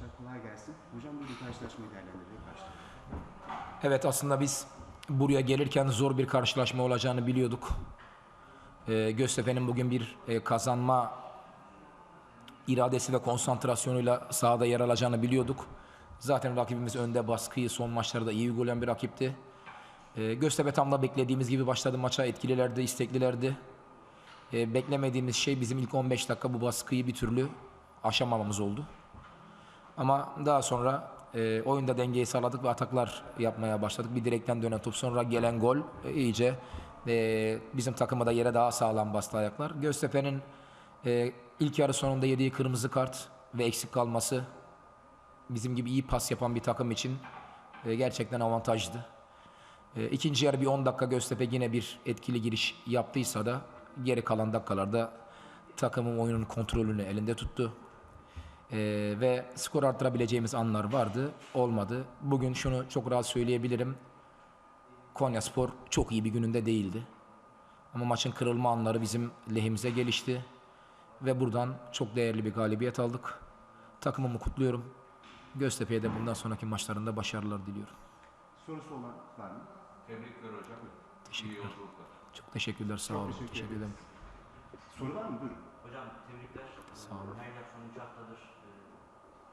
Kolay gelsin. Hocam bugün karşılaşmayı değerlendirecek başlayalım. Evet aslında biz buraya gelirken zor bir karşılaşma olacağını biliyorduk. Ee, Göztepe'nin bugün bir e, kazanma iradesi ve konsantrasyonuyla sahada yer alacağını biliyorduk. Zaten rakibimiz önde baskıyı son maçlarda iyi uygulayan bir rakipti. Ee, Göztepe tam da beklediğimiz gibi başladı maça. Etkililerdi, isteklilerdi. Ee, beklemediğimiz şey bizim ilk 15 dakika bu baskıyı bir türlü aşamamamız oldu. Ama daha sonra e, oyunda dengeyi sağladık ve ataklar yapmaya başladık. Bir direkten dönen top sonra gelen gol e, iyice e, bizim takıma da yere daha sağlam bastı ayaklar. Göztepe'nin e, ilk yarı sonunda yediği kırmızı kart ve eksik kalması bizim gibi iyi pas yapan bir takım için e, gerçekten avantajlı. E, ikinci yarı bir 10 dakika Göztepe yine bir etkili giriş yaptıysa da geri kalan dakikalarda takımın oyunun kontrolünü elinde tuttu. Ee, ve skor arttırabileceğimiz anlar vardı. Olmadı. Bugün şunu çok rahat söyleyebilirim. Konya Spor çok iyi bir gününde değildi. Ama maçın kırılma anları bizim lehimize gelişti. Ve buradan çok değerli bir galibiyet aldık. Takımımı kutluyorum. Göztepe'ye de bundan sonraki maçlarında başarılar diliyorum. Sorusu olan var mı? Tebrikler hocam. Teşekkürler. İyi yolculuklar. Çok teşekkürler. Sağ olun. teşekkür Teşekkür ederim. Soru var mı? Buyurun. Hocam tebrikler. Sağ olun. Her son 3 haftadır e,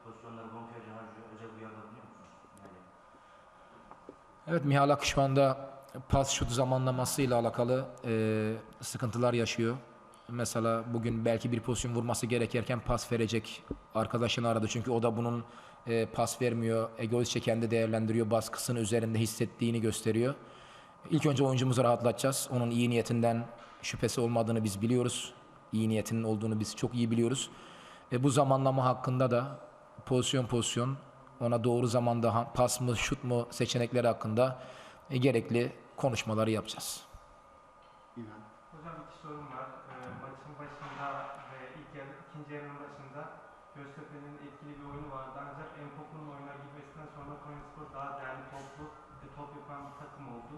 pozisyonları bonkerce harcıyor. Özel uyarı alınıyor musunuz? Yani Evet Mihal Akış şu anda pas şut zamanlamasıyla alakalı e, sıkıntılar yaşıyor. Mesela bugün belki bir pozisyon vurması gerekirken pas verecek arkadaşını aradı. Çünkü o da bunun e, pas vermiyor. Egoistçe kendi değerlendiriyor. Baskısını üzerinde hissettiğini gösteriyor. İlk önce oyuncumuzu rahatlatacağız. Onun iyi niyetinden şüphesi olmadığını biz biliyoruz. İyi niyetinin olduğunu biz çok iyi biliyoruz. E, bu zamanlama hakkında da pozisyon pozisyon ona doğru zamanda pas mı şut mu seçenekleri hakkında e, gerekli konuşmaları yapacağız. İlhan. Hocam iki sorum var. Ee, maçın başında ve ilk yarı, ikinci yarının başında Göztepe'nin etkili bir oyunu vardı. Ancak Enpoku'nun oyuna girmesinden sonra Konyaspor daha değerli toplu ve top yapan bir takım oldu.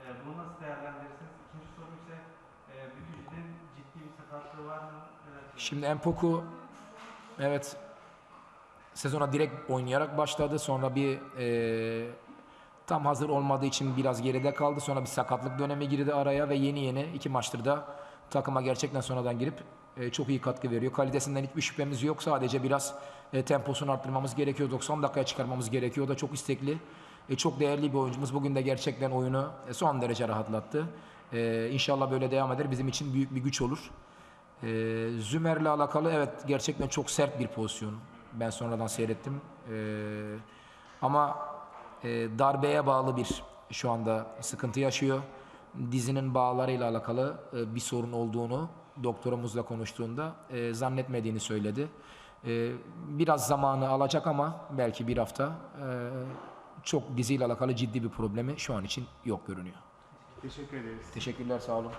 Ee, bunu nasıl değerlendirirsiniz? İkinci sorum ise e, Bütücü'nin ciddi bir sakatlığı var mı? Evet. Şimdi Empoku evet sezona direkt oynayarak başladı. Sonra bir e, tam hazır olmadığı için biraz geride kaldı. Sonra bir sakatlık dönemi girdi araya ve yeni yeni iki maçtır da takıma gerçekten sonradan girip e, çok iyi katkı veriyor. Kalitesinden hiçbir şüphemiz yok. Sadece biraz e, temposunu arttırmamız gerekiyor. 90 dakikaya çıkarmamız gerekiyor. O da çok istekli. E, çok değerli bir oyuncumuz. Bugün de gerçekten oyunu e, son derece rahatlattı. E, inşallah böyle devam eder. Bizim için büyük bir güç olur. Ee, Zümer'le alakalı evet gerçekten çok sert bir pozisyon. Ben sonradan seyrettim. Ee, ama e, darbeye bağlı bir şu anda sıkıntı yaşıyor. Dizinin bağlarıyla alakalı e, bir sorun olduğunu doktorumuzla konuştuğunda e, zannetmediğini söyledi. E, biraz zamanı alacak ama belki bir hafta e, çok diziyle alakalı ciddi bir problemi şu an için yok görünüyor. Teşekkür ederiz. Teşekkürler sağ olun.